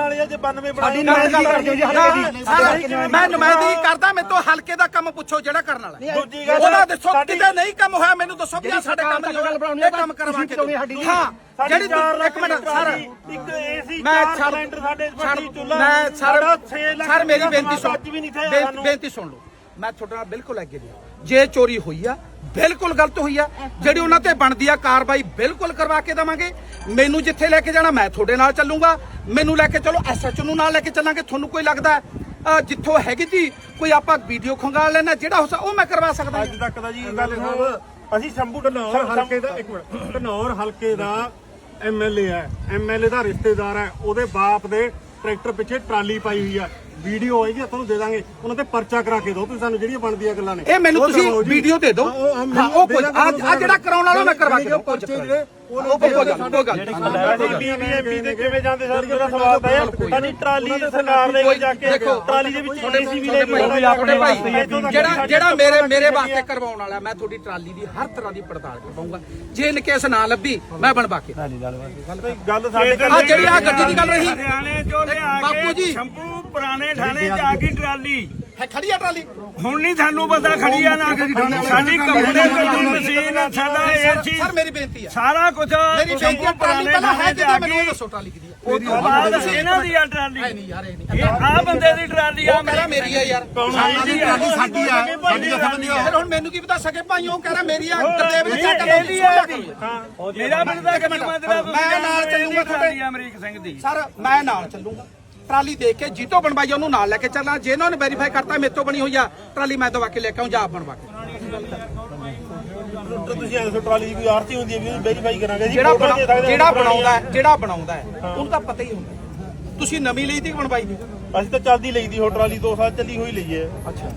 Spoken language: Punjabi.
ਨਾਲ ਹੀ ਆ ਜੇ 92 ਸਾਡੀ ਬਣਾਈ ਨੁਮਾਇੰਦਗੀ ਕਰਦੇ ਹੋ ਜੀ ਸਾਡੇ ਨਾ, ਮੈਂ ਨੁਮਾਇੰਦਗੀ ਕਰਦਾ। ਮੇਰੇ ਤੋਂ ਹਲਕੇ ਦਾ ਕੰਮ ਪੁੱਛੋ ਜਿਹੜਾ ਕਰਨ ਵਾਲਾ। ਹੈ। ਦੂਜੀ ਗੱਲ ਉਹਦਾ ਦੱਸੋ ਸਾਡੀ- ਕਿਤੇ ਨਹੀਂ ਕੰਮ ਹੋਇਆ ਮੈਨੂੰ ਦੱਸੋ ਵੀ ਆਹ ਜਿਹੜੀ ਸਾਡੇ ਕੰਮ ਸਰਕਾਰ ਨਹੀਂ ਤੱਕ ਗੱਲ ਬਣਾਉਣੀ ਹੋਇਆ ਆ, ਇਹ ਕੰਮ ਕਰਵਾ ਕੇ ਤੁਸੀਂ ਸਾਡੀ- ਹਾਂ ਸਾਡੀ ਜਿਹੜੀ ਚਾਰ ਤੂੰ- ਇੱਕ ਲੱਖ ਮਿੰਟ ਸਰ। ਇੱਕ ਏਸੀ ਮੈਂ ਚਾਰ ਛੱਡ- ਸਿਲੰਡਰ ਸਾਡੇ ਛੱਡ- ਪੱਟੀ ਚੁੱਲਾ ਮੈਂ ਸਰ ਸਾਡਾ ਛੇ ਲੱਖ ਸਰ ਮੇਰੀ ਰੁਪਇਆ ਬੇਨਤੀ ਸੁਣ ਅੱਜ ਵੀ ਨਹੀਂ ਥੇ ਬੇ- ਸਾਨੂੰ। ਬੇਨਤੀ ਸੁਣ ਲਓ। ਮੈਂ ਤੁਹਾਡੇ ਨਾਲ ਬਿਲਕੁਲ ਅੱਗੇ ਜੇ ਚੋਰੀ ਹੋਈ ਆ ਬਿਲਕੁਲ ਗਲਤ ਹੋਈ ਆ। ਜਿਹੜੀ ਉਹਨਾਂ ਤੇ ਬਣਦੀ ਆ ਕਾਰਵਾਈ ਬਿਲਕੁਲ ਕਰਵਾ ਕੇ ਦੇਵਾਂਗੇ। ਮੈਨੂੰ ਜਿੱਥੇ ਲੈ ਕੇ ਜਾਣਾ ਮੈਂ ਤੁਹਾਡੇ ਨਾਲ ਚੱਲੂੰਗਾ। ਮੈਨੂੰ ਲੈ ਕੇ ਚਲੋ ਐਸਐਚਓ ਨੂੰ ਨਾਲ ਲੈ ਕੇ ਚੱਲਾਂਗੇ। ਤੁਹਾਨੂੰ ਕੋਈ ਲੱਗਦਾ ਜਿੱਥੋਂ ਹੈਗੀ ਜੀ ਕੋਈ ਆਪਾਂ ਵੀਡੀਓ ਖੰਗਾਲ ਲੈਣਾ ਜਿਹੜਾ ਹੋ ਸਕਦਾ ਉਹ ਮੈਂ ਕਰਵਾ ਸਕਦਾ ਅੱਜ ਤੱਕ ਦਾ ਜੀ ਗੱਲ ਸਾਹਿਬ ਅਸੀਂ ਸ਼ੰਭੂ ਢਨੌਰ ਹਲਕੇ ਦਾ ਇੱਕ ਮਿੰਟ। ਢਨੌਰ ਹਲਕੇ ਦਾ ਐਮਐਲਏ ਹੈ। ਐਮਐਲਏ ਦਾ ਰਿਸ਼ਤੇਦਾਰ ਹੈ। ਉਹਦੇ ਬਾਪ ਦੇ ਟਰੈਕਟਰ ਪਿੱਛੇ ਟਰਾਲੀ ਪਾਈ ਹੋਈ ਆ। ਵੀਡੀਓ ਹੋਏਗੀ ਤੁਹਾਨੂੰ ਦੇ ਦਾਂਗੇ ਉਹਨਾਂ ਤੇ ਪਰਚਾ ਕਰਾ ਕੇ ਦਿਓ ਤੁਸੀਂ ਸਾਨੂੰ ਜਿਹੜੀਆਂ ਬਣਦੀਆਂ ਗੱਲਾਂ ਨੇ ਇਹ ਮੈਨੂੰ ਤੁਸੀਂ। ਵੀਡੀਓ ਦੇ ਦਿਓ ਹਾਂ, ਉਹ- ਦੇ ਦਾਂਗੇ ਆ ਜਿਹੜਾ ਕਰਾਉਣ ਵਾਲਾ ਮੈਂ ਕਰਵਾ ਕੇ ਕੋਈ ਚੱਕਰ ਨਹੀਂ। ਉਹ ਉਹ ਕੋਈ ਗੱਲ ਕੋਈ ਗੱਲ ਨਹੀਂ। ਬੀਬੀਐਮਪੀ ਦੇ ਕਿਵੇਂ ਜਾਂਦੇ ਸਰ ਮੇਰਾ ਸਵਾਲ ਹੈ ਸਾਡੀ ਟਰਾਲੀ ਸਰਕਾਰ ਦੇ ਜਾ ਕੇ ਟਰਾਲੀ ਦੇ ਵਿੱਚ ਏਸੀ ਵੀ ਲੈ ਜਾਣਾ ਭਾਈ ਜਿਹੜਾ ਜਿਹੜਾ ਮੇਰੇ ਮੇਰੇ ਵਾਸਤੇ ਕਰਵਾਉਣ ਵਾਲਾ ਮੈਂ ਤੁਹਾਡੀ ਟਰਾਲੀ ਦੀ ਹਰ ਤਰ੍ਹਾਂ ਦੀ ਪੜਤਾਲ ਕਰਵਾਉਂਗਾ ਜੇ ਇਨ ਕੇਸ ਨਾ ਲੱਭੀ ਮੈਂ ਬਣਵਾ ਕੇ ਗੱਲ ਸਾਡੇ ਆ ਜਿਹੜੀ ਆ ਗੱਡੀ ਦੀ ਗੱਲ ਰਹੀ ਹਰਿਆਣੇ ਚੋਂ ਲਿਆ ਬਾਪੂ ਕੇ ਜੀ। ਸ਼ੰਭੂ ਪੁਰਾਣੇ ਥਾਣੇ ਚ ਆ ਗਈ ਟਰਾਲੀ। ਹੈ ਖੜੀ ਆ ਟਰਾਲੀ? ਹੁਣ ਨਹੀਂ ਸਾਨੂੰ ਪਤਾ ਖੜੀ ਆ ਨਾ ਖੜੀ ਸਾਡੀ ਕੱਪੜੇ ਦੀ ਮਸ਼ੀਨ ਆ, ਸਾਡਾ ਏਸੀ ਸਰ ਮੇਰੀ ਬੇਨਤੀ ਹੈ ਸਾਰਾ ਕੁਝ ਮੇਰੀ ਬੇਨਤੀ ਹੈ ਟਰਾਲੀ ਪਹਿਲਾਂ ਹੈ ਥਾਣੇ ਆ ਮੈਨੂੰ ਇਹ ਦੱਸੋ ਟਰਾਲੀ ਕਿਹਦੀ ਹੈ ਉਸ ਤੋਂ ਬਾਅਦ ਇਹਨਾਂ ਦੀ ਆ ਟਰਾਲੀ। ਨਹੀਂ ਯਾਰ ਇਹ ਨਹੀਂ। ਇਹ ਆ ਬੰਦੇ ਦੀ ਟਰਾਲੀ ਆ ਕਹਿੰਦਾ ਮੇਰੀ ਆ ਯਾਰ। ਸਾਡੀ ਟਰਾਲੀ ਸਾਡੀ ਆ। ਸਾਡੀ ਸਮਝਦੀ ਫਿਰ ਹੁਣ ਮੈਨੂੰ ਕੀ ਪਤਾ ਸਕੇ ਭਾਈ ਉਹ ਕਹਿੰਦਾ ਮੇਰੀ ਆ ਗੁਰਦੇਵ ਨੇ ਚੱਕ ਆ ਇਹਦੀ। ਮੇਰਾ ਬੰਦਾ ਤੇਰਾ ਮੈਂ ਨਾਲ ਚੱਲੂਗਾ ਆ ਅਮਰੀਕ ਸਿੰਘ ਦੀ। ਸਰ ਮੈਂ ਨਾਲ ਚੱਲੂਗਾ। ਟਰਾਲੀ ਦੇਖ ਕੇ ਜੀਤੋ ਬਣਵਾਈ ਉਹਨੂੰ ਨਾਲ ਲੈ ਕੇ ਚੱਲਾਂ ਜੇ ਇਹਨਾਂ ਨੇ ਵੈਰੀਫਾਈ ਕਰਤਾ ਮੇਰੇ ਤੋਂ ਬਣੀ ਹੋਈ ਆ ਟਰਾਲੀ ਮੈਂ ਦਵਾ ਕੇ ਲੈ ਕੇ ਆਉਂ ਜਾ ਆਪ ਬਣਵਾ ਕੇ। ਤੁਸੀਂ ਐਂ ਦੱਸੋ ਟਰਾਲੀ ਦੀ ਕੋਈ ਆਰਤੀ ਹੁੰਦੀ ਹੈ ਵੀ ਵੈਰੀਫਾਈ ਕਰਾਂਗੇ? ਜੀ ਜਿਹੜਾ ਜਿਹੜਾ ਬਣਾਉਂਦਾ ਹੈ ਜਿਹੜਾ ਬਣਾਉਂਦਾ ਹੈ ਉਹਨੂੰ ਤਾਂ ਪਤਾ ਹੀ ਹੁੰਦਾ ਤੁਸੀਂ ਨਵੀਂ ਲਈ ਬਣਵਾਈ ਦੀ? ਅਸੀਂ ਤਾਂ ਚੱਲਦੀ ਲਈ ਦੀ ਹੋ ਟਰਾਲੀ 2 ਸਾਲ ਚੱਲੀ ਹੋਈ ਲਈ ਹੈ। ਅੱਛਾ।